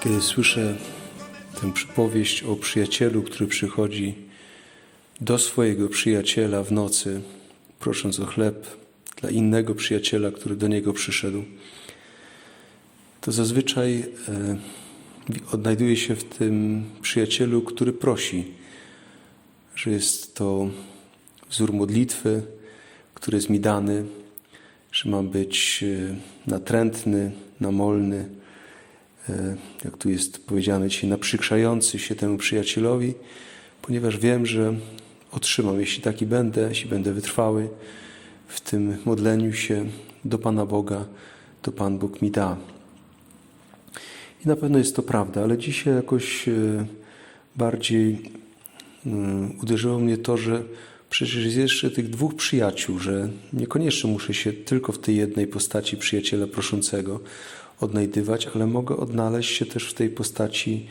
Kiedy słyszę tę przypowieść o przyjacielu, który przychodzi do swojego przyjaciela w nocy, prosząc o chleb dla innego przyjaciela, który do niego przyszedł, to zazwyczaj e, odnajduje się w tym przyjacielu, który prosi, że jest to wzór modlitwy, który jest mi dany, że mam być e, natrętny, namolny, e, jak tu jest powiedziane dzisiaj, naprzykrzający się temu przyjacielowi, ponieważ wiem, że otrzymam, jeśli taki będę, jeśli będę wytrwały w tym modleniu się do Pana Boga, to Pan Bóg mi da. I na pewno jest to prawda, ale dzisiaj jakoś e, bardziej mm, uderzyło mnie to, że przecież jest jeszcze tych dwóch przyjaciół, że niekoniecznie muszę się tylko w tej jednej postaci przyjaciela proszącego odnajdywać, ale mogę odnaleźć się też w tej postaci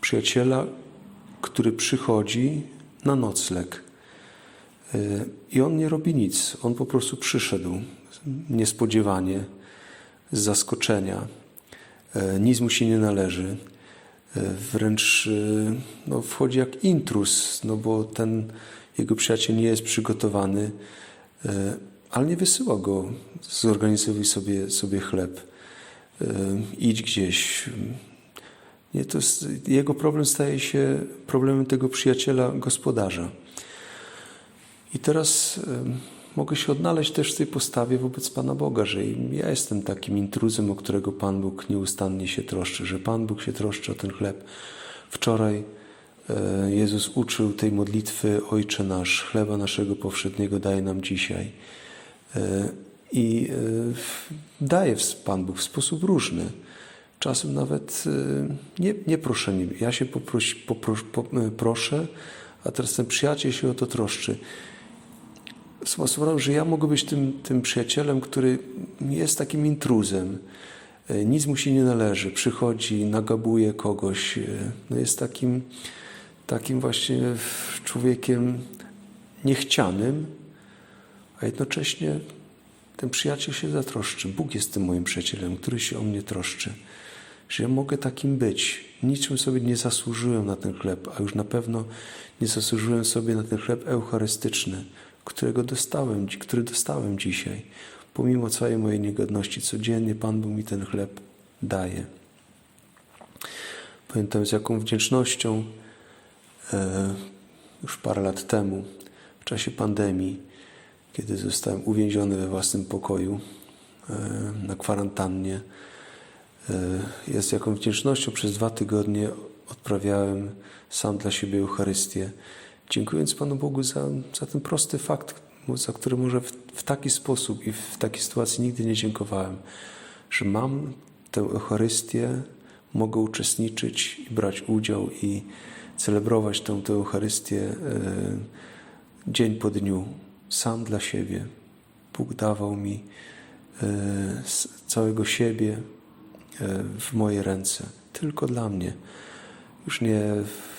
przyjaciela, który przychodzi na nocleg. E, I on nie robi nic, on po prostu przyszedł niespodziewanie, z zaskoczenia. E, Nic mu się nie należy. E, Wręcz e, no, wchodzi jak intrus, no bo ten jego przyjaciel nie jest przygotowany, ale nie wysyła go, zorganizuj sobie, sobie chleb, idź gdzieś. Nie, to jest, jego problem staje się problemem tego przyjaciela gospodarza. I teraz mogę się odnaleźć też w tej postawie wobec Pana Boga, że ja jestem takim intruzem, o którego Pan Bóg nieustannie się troszczy, że Pan Bóg się troszczy o ten chleb. Wczoraj e, Jezus uczył tej modlitwy Ojcze nasz, chleba naszego powszedniego daj nam dzisiaj. E, I e, daje Pan Bóg w sposób różny. Czasem nawet nie, nie proszeniem. Ja się poproś, popros, po, e, proszę, a teraz ten przyjaciel się o to troszczy sposobem, że ja mogę być tym, tym przyjacielem, który jest takim intruzem. E, Nic mu się nie należy. Przychodzi, nagabuje kogoś. e, No jest takim, takim właśnie człowiekiem niechcianym, a jednocześnie ten przyjaciel się zatroszczy. Bóg jest tym moim przyjacielem, który się o mnie troszczy. Że ja mogę takim być. Niczym sobie nie zasłużyłem na ten chleb, a już na pewno nie zasłużyłem sobie na ten chleb eucharystyczny, którego dostałem, który dostałem dzisiaj. Pomimo całej mojej niegodności, codziennie Pan Bóg mi ten chleb daje. Pamiętam z jaką wdzięcznością e, już parę lat temu, w czasie pandemii, kiedy zostałem uwięziony we własnym pokoju e, na kwarantannie, e, z jaką wdzięcznością przez dwa tygodnie odprawiałem sam dla siebie Eucharystię, dziękując Panu Bogu za, za ten prosty fakt, za który może w, w taki sposób i w takiej sytuacji nigdy nie dziękowałem, że mam tę Eucharystię, mogę uczestniczyć i brać udział i celebrować tę, tę Eucharystię e, dzień po dniu, sam dla siebie. Bóg dawał mi e, całego siebie e, w moje ręce, tylko dla mnie. Już nie w,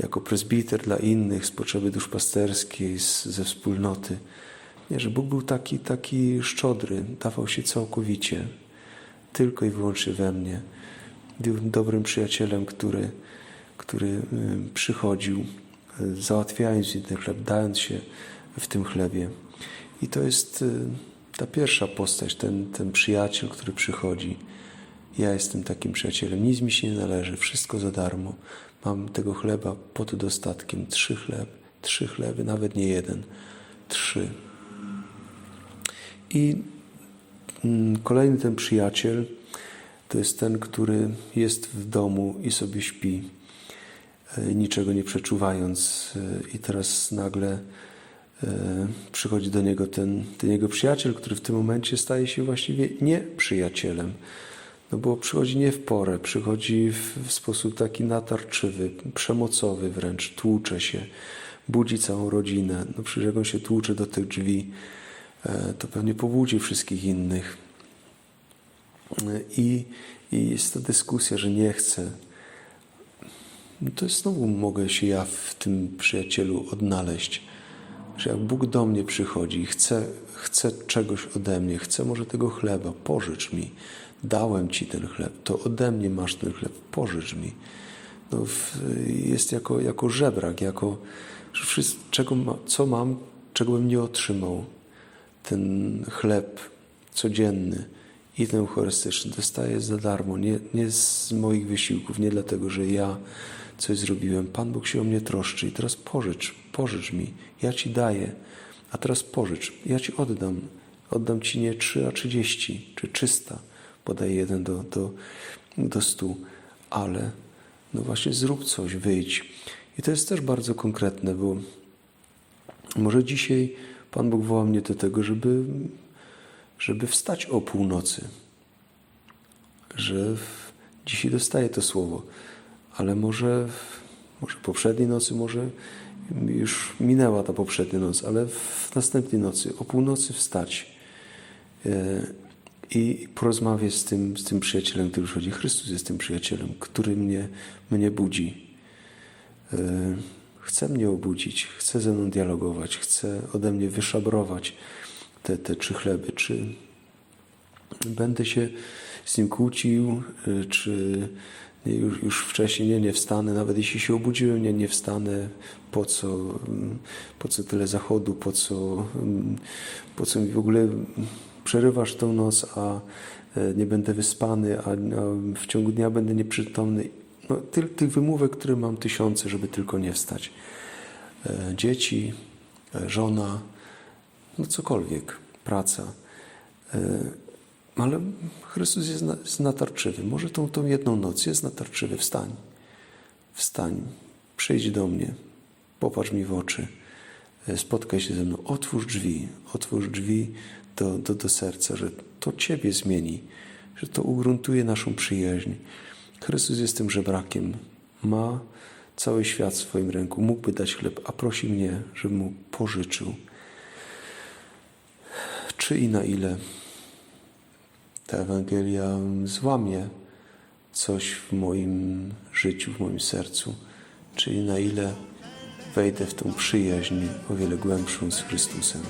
jako prezbiter dla innych z potrzeby duszpasterskiej, z, ze wspólnoty. Nie, że Bóg był taki, taki szczodry, dawał się całkowicie, tylko i wyłącznie we mnie. Był dobrym przyjacielem, który, który przychodził, załatwiając ten chleb, dając się w tym chlebie. I to jest y, ta pierwsza postać, ten, ten przyjaciel, który przychodzi. Ja jestem takim przyjacielem, nic mi się nie należy, wszystko za darmo. Mam tego chleba pod dostatkiem, trzy chleb, trzy chleby, nawet nie jeden, trzy. I mm, kolejny ten przyjaciel to jest ten, który jest w domu i sobie śpi, e, niczego nie przeczuwając. e, I teraz nagle e, przychodzi do niego ten, ten jego przyjaciel, który w tym momencie staje się właściwie nie przyjacielem. No bo przychodzi nie w porę, przychodzi w, w sposób taki natarczywy, przemocowy wręcz, tłucze się, budzi całą rodzinę. No przecież jak on się tłucze do tych drzwi, e, to pewnie pobudzi wszystkich innych. E, I, I jest ta dyskusja, że nie chce. no to znowu mogę się ja w tym przyjacielu odnaleźć. Że jak Bóg do mnie przychodzi i chce, chce czegoś ode mnie, chce może tego chleba, pożycz mi. Dałem ci ten chleb, to ode mnie masz ten chleb, pożycz mi. No, w, jest jako, jako żebrak, jako wszystko, czego ma, co mam, czego bym nie otrzymał. Ten chleb codzienny i ten eucharystyczny dostaję za darmo, nie, nie z moich wysiłków, nie dlatego, że ja coś zrobiłem. Pan Bóg się o mnie troszczy i teraz pożycz, pożycz mi, ja Ci daję, a teraz pożycz, ja Ci oddam. Oddam Ci nie trzy, a trzydzieści, czy trzysta, podaję jeden do, do, do stu, ale no właśnie zrób coś, wyjdź. I to jest też bardzo konkretne, bo może dzisiaj Pan Bóg woła mnie do tego, żeby, żeby wstać o północy. Że w, dzisiaj dostaję to słowo, ale może, może poprzedniej nocy, może już minęła ta poprzednia noc, ale w następnej nocy, o północy wstać e, i porozmawiać z tym, z tym przyjacielem, który przychodzi. Chrystus jest tym przyjacielem, który mnie, mnie budzi. E, Chce mnie obudzić, chce ze mną dialogować, chce ode mnie wyszabrować te, te trzy chleby. Czy będę się z nim kłócił, y, czy już, już wcześniej nie, nie wstanę, nawet jeśli się obudziłem, nie, nie wstanę, po co, mm, po co tyle zachodu, po co, mm, po co mi w ogóle przerywasz tą noc, a e, nie będę wyspany, a, w ciągu dnia będę nieprzytomny. No, ty, tych wymówek, które mam tysiące, żeby tylko nie wstać. E, Dzieci, e, żona, no cokolwiek, praca. Ale Chrystus jest natarczywy. Może tą, tą jedną noc jest natarczywy. Wstań. Wstań. Przyjdź do mnie. Popatrz mi w oczy. E, Spotkaj się ze mną. Otwórz drzwi. Otwórz drzwi do, do, do serca, że to Ciebie zmieni. Że to ugruntuje naszą przyjaźń. Chrystus jest tym żebrakiem. Ma cały świat w swoim ręku. Mógłby dać chleb, a prosi mnie, żebym mu pożyczył. Czy i na ile ta Ewangelia złamie coś w moim życiu, w moim sercu, czyli na ile wejdę w tą przyjaźń o wiele głębszą z Chrystusem.